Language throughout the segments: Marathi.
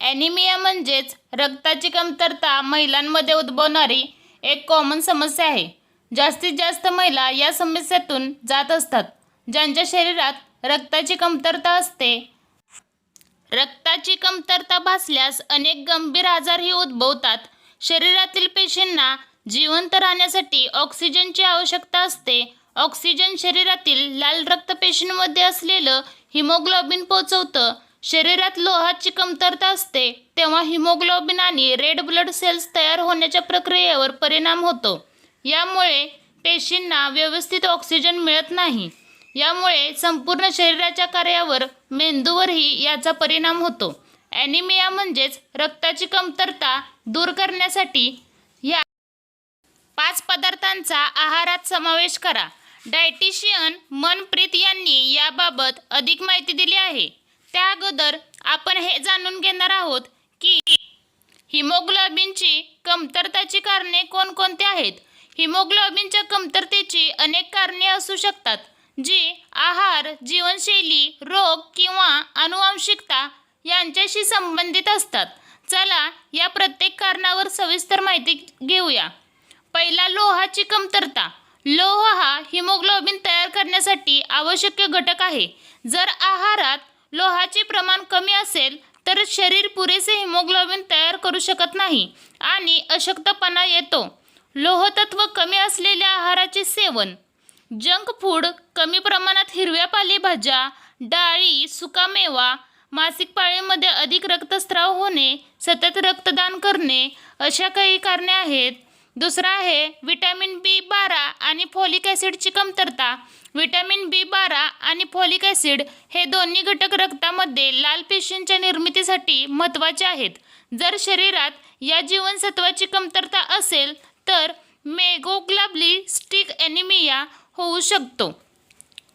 ॲनिमिया म्हणजेच रक्ताची कमतरता महिलांमध्ये उद्भवणारी एक कॉमन समस्या आहे. जास्तीत जास्त महिला या समस्येतून जात असतात ज्यांच्या शरीरात रक्ताची कमतरता असते. रक्ताची कमतरता भासल्यास अनेक गंभीर आजारही उद्भवतात. शरीरातील पेशींना जिवंत राहण्यासाठी ऑक्सिजनची आवश्यकता असते. ऑक्सिजन शरीरातील लाल रक्तपेशींमध्ये असलेलं हिमोग्लोबिन पोचवतं शरीरात लोहाची कमतरता असते तेव्हा हिमोग्लोबिन आणि रेड ब्लड सेल्स तयार होण्याच्या प्रक्रियेवर परिणाम होतो. यामुळे पेशींना व्यवस्थित ऑक्सिजन मिळत नाही. यामुळे संपूर्ण शरीराच्या कार्यावर मेंदूवरही याचा परिणाम होतो. ॲनिमिया म्हणजेच रक्ताची कमतरता दूर करण्यासाठी या पाच पदार्थांचा आहारात समावेश करा. डायटिशियन मनप्रीत यांनी याबाबत अधिक माहिती दिली आहे. त्या अगोदर आपण हे जाणून घेणार आहोत की हिमोग्लोबिनची कमतरताची कारणे कोणकोणती आहेत? हिमोग्लोबिनच्या कमतरतेची अनेक कारणे असू शकतात जी आहार जीवनशैली रोग किंवा अनुवांशिकता यांच्याशी संबंधित असतात. चला या प्रत्येक कारणावर सविस्तर माहिती घेऊया. पहिला लोहाची कमतरता. लोह हा हिमोग्लोबिन तयार करण्यासाठी आवश्यक घटक आहे. जर आहारात लोहाचे प्रमाण कमी असेल तर शरीर पुरेसे हिमोग्लोबिन तयार करू शकत नाही आणि अशक्तपणा येतो. लोहतत्व कमी असलेल्या आहाराचे सेवन जंक फूड कमी प्रमाणात हिरव्या पालेभाज्या डाळी सुकामेवा मासिक पाळीमध्ये अधिक रक्तस्राव होणे सतत रक्तदान करणे अशा काही कारणे आहेत. दुसरं आहे विटॅमिन बी बारा आणि फॉलिक ॲसिडची कमतरता. विटॅमिन बी बारा आणि फॉलिक ॲसिड हे दोन्ही घटक रक्तामध्ये लाल पेशींच्या निर्मितीसाठी महत्त्वाचे आहेत. जर शरीरात या जीवनसत्वाची कमतरता असेल तर मेगोग्लाब्लिस्टिक ॲनिमिया होऊ शकतो.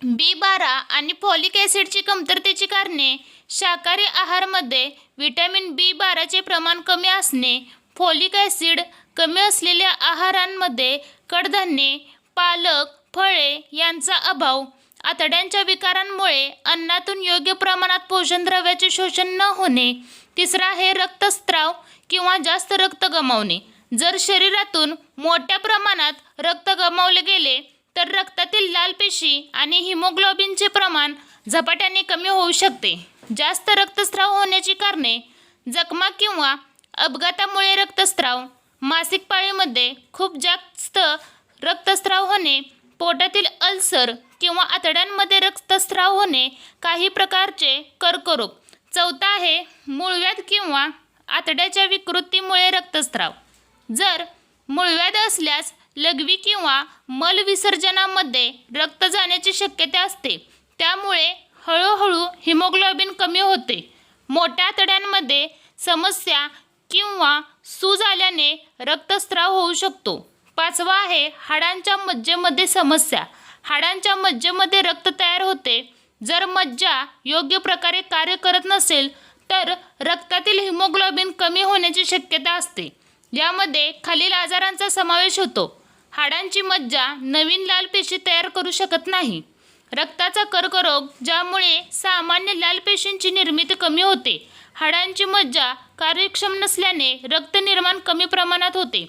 बी बारा आणि फॉलिक ॲसिडची कमतरतेची कारणे शाकाहारी आहारमध्ये विटॅमिन बी बाराचे प्रमाण कमी असणे फॉलिक ॲसिड कमी असलेल्या आहारांमध्ये कडधान्ये पालक फळे यांचा अभाव आतड्यांच्या विकारांमुळे अन्नातून योग्य प्रमाणात पोषणद्रव्याचे शोषण न होणे तिसरा आहे रक्तस्त्राव किंवा जास्त रक्त गमावणे. जर शरीरातून मोठ्या प्रमाणात रक्त गमावले गेले तर रक्तातील लाल पेशी आणि हिमोग्लोबिनचे प्रमाण झपाट्याने कमी होऊ शकते. जास्त रक्तस्राव होण्याची कारणे जखमा किंवा अपघातामुळे रक्तस्राव मासिक पाळीमध्ये खूप जास्त रक्तस्राव होणे पोटातील अल्सर किंवा आतड्यांमध्ये रक्तस्राव होणे काही प्रकारचे कर्करोग. चौथा आहे मुळव्याध किंवा आतड्याच्या विकृतीमुळे रक्तस्राव. जर मुळव्याध असल्यास लघवी किंवा मल विसर्जनामध्ये रक्त जाण्याची शक्यता असते. त्यामुळे हळूहळू हिमोग्लोबिन कमी होते. मोठ्या आतड्यांमध्ये समस्या किंवा सूज आल्याने रक्तस्राव होऊ शकतो. पाचवा आहे हाडांच्या मज्जेमध्ये समस्या. हाडांच्या मज्जेमध्ये रक्त तयार होते. जर मज्जा योग्य प्रकारे कार्य करत नसेल तर रक्तातील हिमोग्लोबिन कमी होण्याची शक्यता असते. यामध्ये खालील आजारांचा समावेश होतो. हाडांची मज्जा नवीन लाल पेशी तयार करू शकत नाही. रक्ताचा कर्करोग ज्यामुळे सामान्य लाल पेशींची निर्मिती कमी होते. हाडांची मज्जा कार्यक्षम नसल्याने रक्त निर्माण कमी प्रमाणात होते.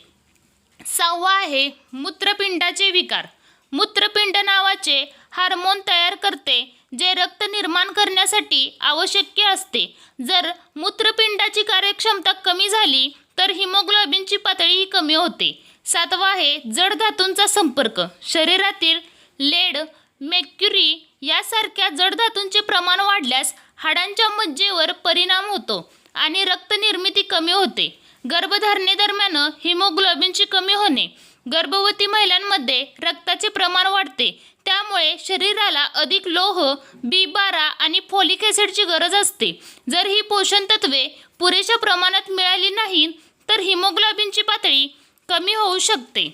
सहावा आहे मूत्रपिंडाचे विकार. मूत्रपिंड नावाचे हार्मोन तयार करते जे रक्त निर्माण करण्यासाठी आवश्यक असते. जर मूत्रपिंडाची कार्यक्षमता कमी झाली तर हिमोग्लोबिनची पातळीही कमी होते. सातवा आहे जड धातूंचा संपर्क. शरीरातील लेड मेक्युरी यासारख्या जड धातूंचे प्रमाण वाढल्यास हाडांच्या मज्जेवर परिणाम होतो आणि रक्तनिर्मिती कमी होते. गर्भधारणेदरम्यान हिमोग्लोबिनची कमी होणे. गर्भवती महिलांमध्ये रक्ताचे प्रमाण वाढते. त्यामुळे शरीराला अधिक लोह बी बारा आणि फॉलिक ॲसिडची गरज असते. जर ही पोषण तत्वे पुरेशा प्रमाणात मिळाली नाही तर हिमोग्लोबिनची पातळी कमी होऊ शकते.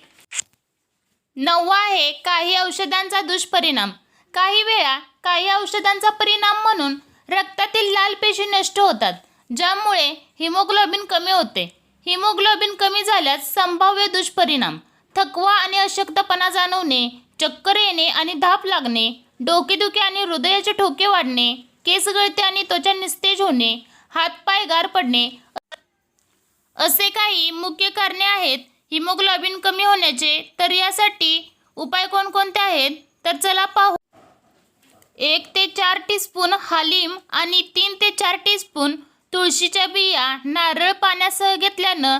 नववा आहे काही औषधांचा दुष्परिणाम. काही वेळा काही औषधांचा परिणाम म्हणून रक्तातील लाल पेशी नष्ट होतात ज्यामुळे हिमोग्लोबिन कमी होते. हिमोग्लोबिन कमी झाल्यास संभाव्य दुष्परिणाम थकवा आणि अशक्तपणा जाणवणे चक्कर येणे आणि धाप लागणे डोकेदुखी आणि हृदयाचे ठोके वाढणे केस गळते आणि त्वचा निस्तेज होणे हातपाय गार पडणे असे काही मुख्य कारणे आहेत. हिमोग्लोबिन कमी होण्याचे तर यासाठी उपाय कोणकोणते आहेत? तर चला पाहू. एक ते टीस्पून हालिम आणि तीन ते चार टीस्पून तुळशीच्या बिया नारळ पाण्यासह घेतल्यानं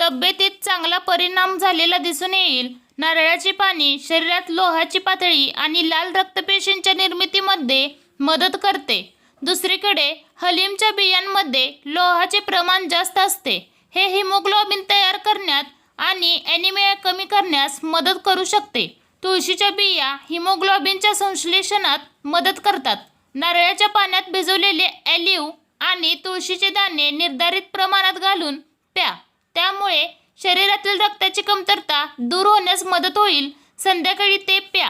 तब्येतीत चांगला परिणाम झालेला दिसून येईल. नारळाची पाणी शरीरात लोहाची पातळी आणि लाल रक्तपेशींच्या निर्मितीमध्ये मदत करते. दुसरीकडे हलीमच्या बियांमध्ये लोहाचे प्रमाण जास्त असते. हे हिमोग्लोबिन तयार करण्यात आणि ॲनिमिया कमी करण्यास मदत करू शकते. तुळशीच्या बिया हिमोग्लोबिनच्या संश्लेषणात मदत करतात. नारळाच्या पाण्यात भिजवलेले ॲलिव्ह आणि तुळशीचे दाणे निर्धारित प्रमाणात घालून प्या. त्यामुळे शरीरातील रक्ताची कमतरता दूर होण्यास मदत होईल. संध्याकाळी ते प्या.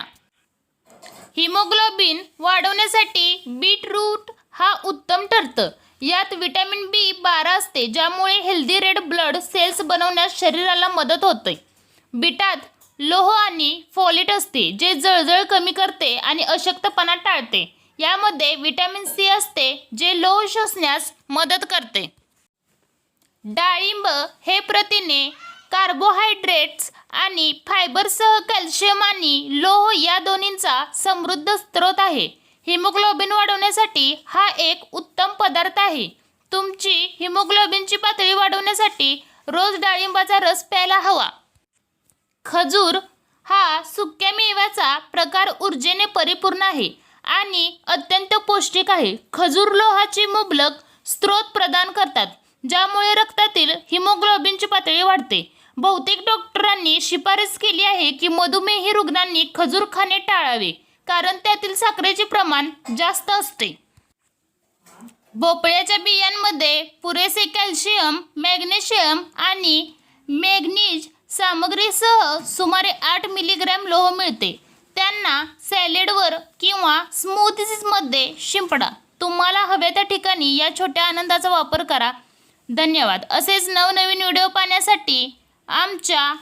हिमोग्लोबिन वाढवण्यासाठी बीटरूट हा उत्तम ठरतं. यात विटॅमिन बी बारा असते ज्यामुळे हेल्दी रेड ब्लड सेल्स बनवण्यास शरीराला मदत होते. बीटात लोह आणि फॉलेट असते जे जळजळ कमी करते आणि अशक्तपणा टाळते. यामध्ये विटॅमिन सी असते जे लोह शोषण्यास मदत करते. डाळिंब हे प्रथिने कार्बोहायड्रेट्स आणि फायबरसह कॅल्शियम आणि लोह या दोन्हींचा समृद्ध स्रोत आहे. हिमोग्लोबिन वाढवण्यासाठी हा एक उत्तम पदार्थ आहे. तुमची हिमोग्लोबिनची पातळी वाढवण्यासाठी रोज डाळिंबाचा रस प्यायला हवा. खजूर हा सुक्या मेव्याचा प्रकार ऊर्जेने परिपूर्ण आहे. आणि अत्यंत पौष्टिक आहे. खजूर लोहाची मुबलक स्रोत प्रदान करतात ज्यामुळे रक्तातील हिमोग्लोबिनची पातळी वाढते. बहुतेक डॉक्टरांनी शिफारस केली आहे की मधुमेही रुग्णांनी खजूर खाणे टाळावे कारण त्यातील साखरेचे प्रमाण जास्त असते. भोपळ्याच्या बियांमध्ये पुरेसे कॅल्शियम मॅग्नेशियम आणि मॅग्नीज सामग्रीसह सुमारे आठ मिलीग्रॅम लोह मिळते. त्यांना सॅलेडवर किंवा स्मूथीजमध्ये शिंपडा. तुम्हाला हव्या त्या ठिकाणी या छोट्या आनंदाचा वापर करा. धन्यवाद. असेच नवनवीन व्हिडिओ पाहण्यासाठी आमच्या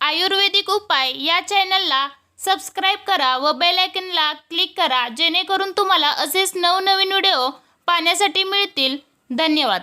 आयुर्वेदिक उपाय या चॅनलला सबस्क्राईब करा व बेलायकनला क्लिक करा जेणेकरून तुम्हाला असेच नवनवीन व्हिडिओ पाहण्यासाठी मिळतील. धन्यवाद.